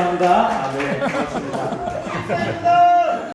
사랑한다. 아멘. 고맙습니다.